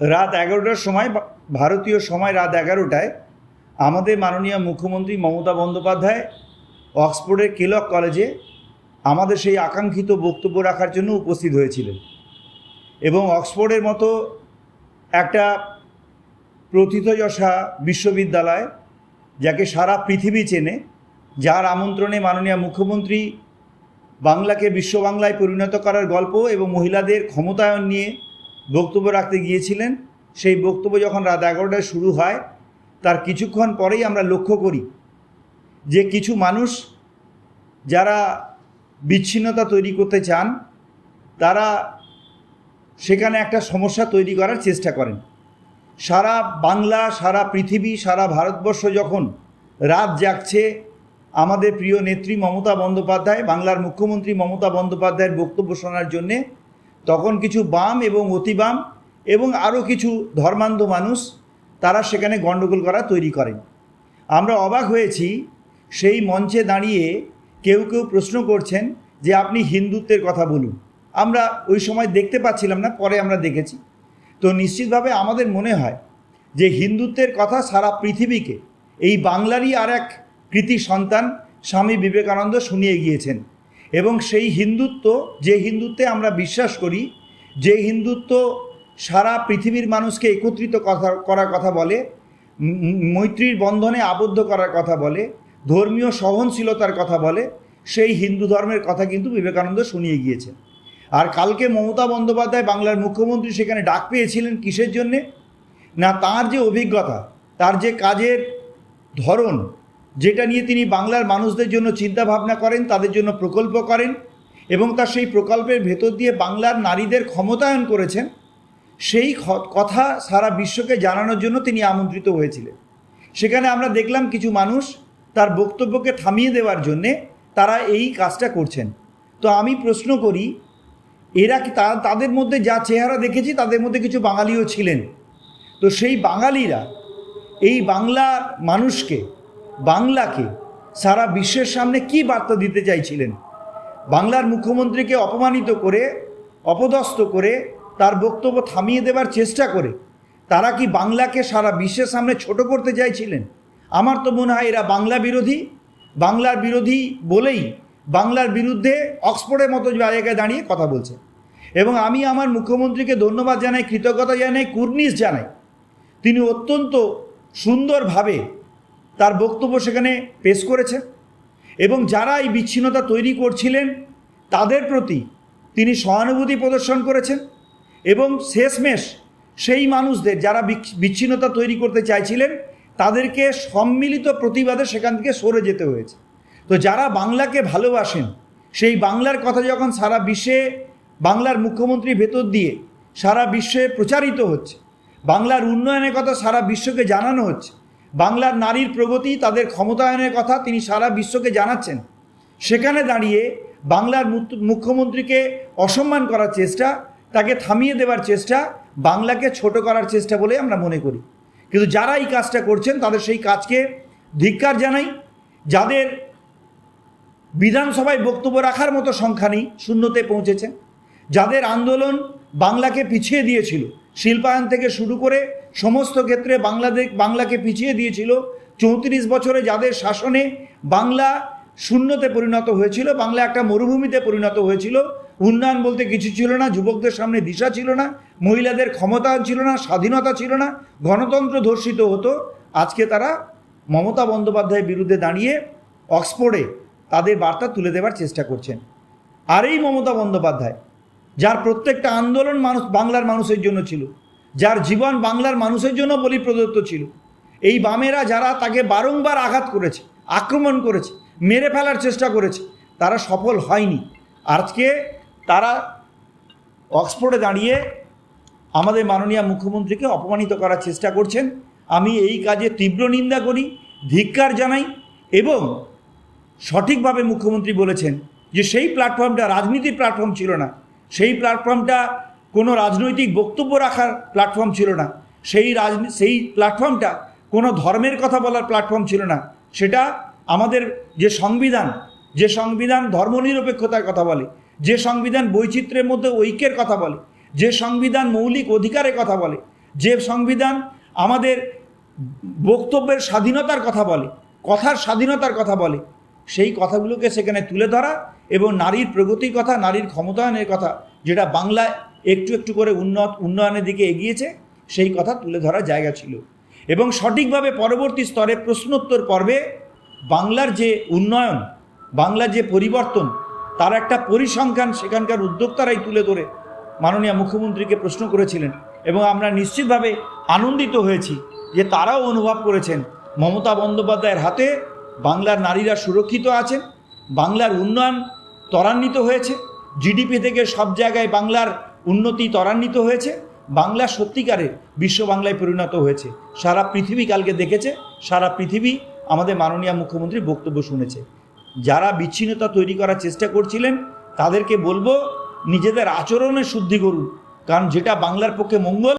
রাত এগারোটার সময় ভারতীয় সময় রাত এগারোটায় আমাদের মাননীয় মুখ্যমন্ত্রী মমতা বন্দ্যোপাধ্যায় অক্সফোর্ডের কেলক কলেজে আমাদের সেই আকাঙ্ক্ষিত বক্তব্য রাখার জন্য উপস্থিত হয়েছিলেন। এবং অক্সফোর্ডের মতো একটা প্রথিতযশা বিশ্ববিদ্যালয় যাকে সারা পৃথিবী চেনে, যার আমন্ত্রণে মাননীয় মুখ্যমন্ত্রী বাংলাকে বিশ্ব বাংলায় পরিণত করার গল্প এবং মহিলাদের ক্ষমতায়ন নিয়ে বক্তব্য রাখতে গিয়েছিলেন। সেই বক্তব্য যখন রাত এগারোটায় শুরু হয়, তার কিছুক্ষণ পরেই আমরা লক্ষ্য করি যে কিছু মানুষ যারা বিচ্ছিন্নতা তৈরি করতে চান, তারা সেখানে একটা সমস্যা তৈরি করার চেষ্টা করেন। সারা বাংলা, সারা পৃথিবী, সারা ভারতবর্ষ যখন রাত জাগছে, আমাদের প্রিয় নেত্রী মমতা বন্দ্যোপাধ্যায়, বাংলার মুখ্যমন্ত্রী মমতা বন্দ্যোপাধ্যায়ের বক্তব্য শোনার জন্যে তখন কিছু বাম এবং অতি বাম এবং আরও কিছু ধর্মান্ধ মানুষ তারা সেখানে গণ্ডগোল করা তৈরি করেন। আমরা অবাক হয়েছি সেই মঞ্চে দাঁড়িয়ে কেউ কেউ প্রশ্ন করছেন যে আপনি হিন্দুত্বের কথা বলুন। আমরা ওই সময় দেখতে পাচ্ছিলাম না, পরে আমরা দেখেছি। তো নিশ্চিতভাবে আমাদের মনে হয় যে হিন্দুত্বের কথা সারা পৃথিবীকে, এই বাংলারই আর এক কৃতি সন্তান স্বামী বিবেকানন্দ শুনিয়ে গিয়েছেন। এবং সেই হিন্দুত্ব, যে হিন্দুত্বে আমরা বিশ্বাস করি, যে হিন্দুত্ব সারা পৃথিবীর মানুষকে একত্রিত কথা, করার কথা বলে মৈত্রীর বন্ধনে আবদ্ধ করার কথা বলে, ধর্মীয় সহনশীলতার কথা বলে, সেই হিন্দু ধর্মের কথা কিন্তু বিবেকানন্দ শুনিয়ে গিয়েছেন। আর কালকে মমতা বন্দ্যোপাধ্যায় বাংলার মুখ্যমন্ত্রী সেখানে ডাক পেয়েছিলেন কিসের জন্যে? না, তার যে অভিজ্ঞতা, তার যে কাজের ধরন যেটা নিয়ে তিনি বাংলার মানুষদের জন্য চিন্তা ভাবনা করেন, তাদের জন্য প্রকল্প করেন এবং তার সেই প্রকল্পের ভেতর দিয়ে বাংলার নারীদের ক্ষমতায়ন করেছেন, সেই কথা সারা বিশ্বকে জানানোর জন্য তিনি আমন্ত্রিত হয়েছিলেন। সেখানে আমরা দেখলাম কিছু মানুষ তার বক্তব্যকে থামিয়ে দেওয়ার জন্যে তারা এই কাজটা করছেন। তো আমি প্রশ্ন করি, এরা কি তাদের মধ্যে যা চেহারা দেখেছি, তাদের মধ্যে কিছু বাঙালিও ছিলেন? তো সেই বাঙালিরা এই বাংলার মানুষকে বাংলাকে সারা বিশ্বের সামনে কি বার্তা দিতে চাইছিলেন? বাংলার মুখ্যমন্ত্রীকে অপমানিত করে, অপদস্থ করে, তার বক্তব্য থামিয়ে দেবার চেষ্টা করে, তারা কি বাংলাকে সারা বিশ্বের সামনে ছোট করতে চাইছিলেন? আমার তো মনে হয় এরা বাংলা বিরোধী। বাংলার বিরোধী বলেই বাংলার বিরুদ্ধে অক্সফোর্ডের মতো জায়গায় দাঁড়িয়ে কথা বলছে। এবং আমি আমার মুখ্যমন্ত্রীকে ধন্যবাদ জানাই, কৃতজ্ঞতা জানাই, কুর্নিশ জানাই। তিনি অত্যন্ত সুন্দরভাবে তার বক্তব্য সেখানে পেশ করেছে এবং যারা এই বিচ্ছিন্নতা তৈরি করছিলেন, তাদের প্রতি তিনি সহানুভূতি প্রদর্শন করেছেন এবং শেষমেশ সেই মানুষদের যারা বিচ্ছ- বিচ্ছিন্নতা তৈরি করতে চাইছিলেন, তাদেরকে সম্মিলিত প্রতিবাদে সেখান থেকে সরে যেতে হয়েছে। তো যারা বাংলাকে ভালোবাসেন, সেই বাংলার কথা যখন সারা বিশ্বে, বাংলার মুখ্যমন্ত্রী ভেতর দিয়ে সারা বিশ্বে প্রচারিত হচ্ছে, বাংলার উন্নয়নের কথা সারা বিশ্বকে জানানো হচ্ছে বাংলার নারীর প্রগতি, তাদের ক্ষমতায়নের কথা তিনি সারা বিশ্বকে জানাচ্ছেন। সেখানে দাঁড়িয়ে বাংলার মুখ্যমন্ত্রীকে অসম্মান করার চেষ্টা, তাকে থামিয়ে দেওয়ার চেষ্টা, বাংলাকে ছোট করার চেষ্টা বলে আমরা মনে করি। কিন্তু যারা এই কাজটা করছেন, তাদের সেই কাজকে ধিক্কার জানাই। যাদের বিধানসভায় বক্তব্য রাখার মতো সংখ্যা নেই, শূন্যতে পৌঁছেছেন। যাদের আন্দোলন বাংলাকে পিছিয়ে দিয়েছিল, শিল্পায়ন থেকে শুরু করে সমস্ত ক্ষেত্রে বাংলাদেশ বাংলাকে পিছিয়ে দিয়েছিল। চৌত্রিশ বছরে যাদের শাসনে বাংলা শূন্যতে পরিণত হয়েছিল, বাংলা একটা মরুভূমিতে পরিণত হয়েছিল, উন্নয়ন বলতে কিছু ছিল না, যুবকদের সামনে দিশা ছিল না, মহিলাদের ক্ষমতা ছিল না, স্বাধীনতা ছিল না, গণতন্ত্র ধর্ষিত হতো। আজকে তারা মমতা বন্দ্যোপাধ্যায়ের বিরুদ্ধে দাঁড়িয়ে অক্সফোর্ডে তাদের বার্তা তুলে দেওয়ার চেষ্টা করছেন। আর এই মমতা বন্দ্যোপাধ্যায়, যার প্রত্যেকটা আন্দোলন মানুষ বাংলার মানুষের জন্য ছিল। যার জীবন বাংলার মানুষের জন্য বলি প্রদত্ত ছিল। এই বামেরা যারা তাকে বারংবার আঘাত করেছে, আক্রমণ করেছে, মেরে ফেলার চেষ্টা করেছে, তারা সফল হয়নি। আজকে তারা অক্সফোর্ডে দাঁড়িয়ে আমাদের মাননীয় মুখ্যমন্ত্রীকে অপমানিত করার চেষ্টা করছেন। আমি এই কাজে তীব্র নিন্দা করি, ধিক্কার জানাই এবং সঠিকভাবে মুখ্যমন্ত্রী বলেছেন যে, সেই প্ল্যাটফর্মটা রাজনীতির প্ল্যাটফর্ম ছিল না। সেই প্ল্যাটফর্মটা কোনো রাজনৈতিক বক্তব্য রাখার প্ল্যাটফর্ম ছিল না। সেই রাজনী সেই প্ল্যাটফর্মটা কোনো ধর্মের কথা বলার প্ল্যাটফর্ম ছিল না। সেটা আমাদের যে সংবিধান যে সংবিধান ধর্মনিরপেক্ষতার কথা বলে, যে সংবিধান বৈচিত্র্যের মধ্যে ঐক্যের কথা বলে, যে সংবিধান মৌলিক অধিকারের কথা বলে, যে সংবিধান আমাদের বক্তব্যের স্বাধীনতার কথা বলে, কথার স্বাধীনতার কথা বলে, সেই কথাগুলোকে সেখানে তুলে ধরা এবং নারীর প্রগতির কথা, নারীর ক্ষমতায়নের কথা, যেটা বাংলায় একটু একটু করে উন্নত, উন্নয়নের দিকে এগিয়েছে, সেই কথা তুলে ধরার জায়গা ছিল। এবং সঠিকভাবে পরবর্তী স্তরে প্রশ্নোত্তর পর্বে বাংলার যে উন্নয়ন, বাংলার যে পরিবর্তন, তার একটা পরিসংখ্যান সেখানকার উদ্যোক্তারাই তুলে ধরে মাননীয় মুখ্যমন্ত্রীকে প্রশ্ন করেছিলেন এবং আমরা নিশ্চিতভাবে আনন্দিত হয়েছি যে তারাও অনুভব করেছেন, মমতা বন্দ্যোপাধ্যায়ের হাতে বাংলার নারীরা সুরক্ষিত আছেন, বাংলার উন্নয়ন ত্বরান্বিত হয়েছে জিডিপি থেকে সব জায়গায় বাংলার উন্নতি ত্বরান্বিত হয়েছে, বাংলা সত্যিকারে বিশ্ব বাংলায় পরিণত হয়েছে। সারা পৃথিবী কালকে দেখেছে, সারা পৃথিবী আমাদের মাননীয় মুখ্যমন্ত্রী বক্তব্য শুনেছে। যারা বিচ্ছিন্নতা তৈরি করার চেষ্টা করছিলেন, তাদেরকে বলব, নিজেদের আচরণে শুদ্ধি করুন। কারণ যেটা বাংলার পক্ষে মঙ্গল